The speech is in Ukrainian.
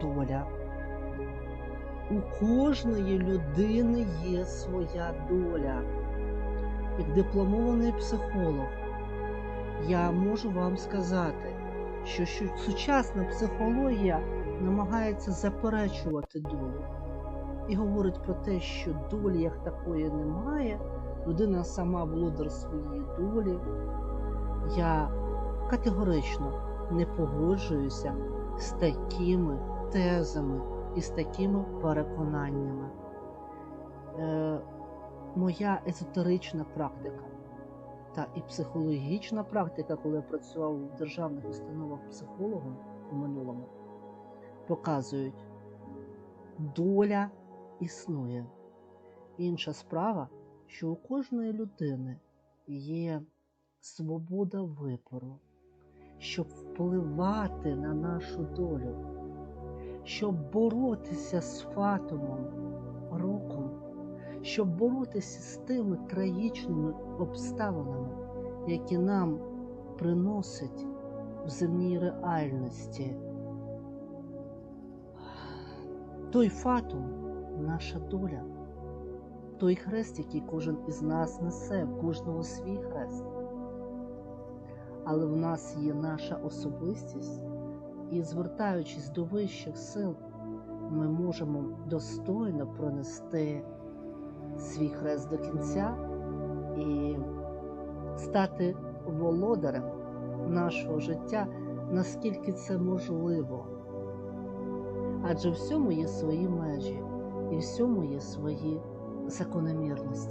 доля. У кожної людини є своя доля. Як дипломований психолог, я можу вам сказати, що, сучасна психологія намагається заперечувати долю і говорить про те, що долі як такої немає, людина сама володар своєї долі. Я категорично не погоджуюся з такими тезами і з такими переконаннями. Е, моя езотерична практика та і психологічна практика, коли я працював в державних установах психологом у минулому, показують, доля існує. Інша справа, що у кожної людини є свобода вибору, щоб впливати на нашу долю, щоб боротися з фатумом, роком, щоб боротися з тими трагічними обставинами, які нам приносить в земній реальності. Той фатум наша доля, той хрест, який кожен із нас несе, в кожного свій хрест. Але в нас є наша особистість, і звертаючись до вищих сил, ми можемо достойно пронести свій хрест до кінця і стати володарем нашого життя, наскільки це можливо. Адже всьому є свої межі і всьому є свої закономірності.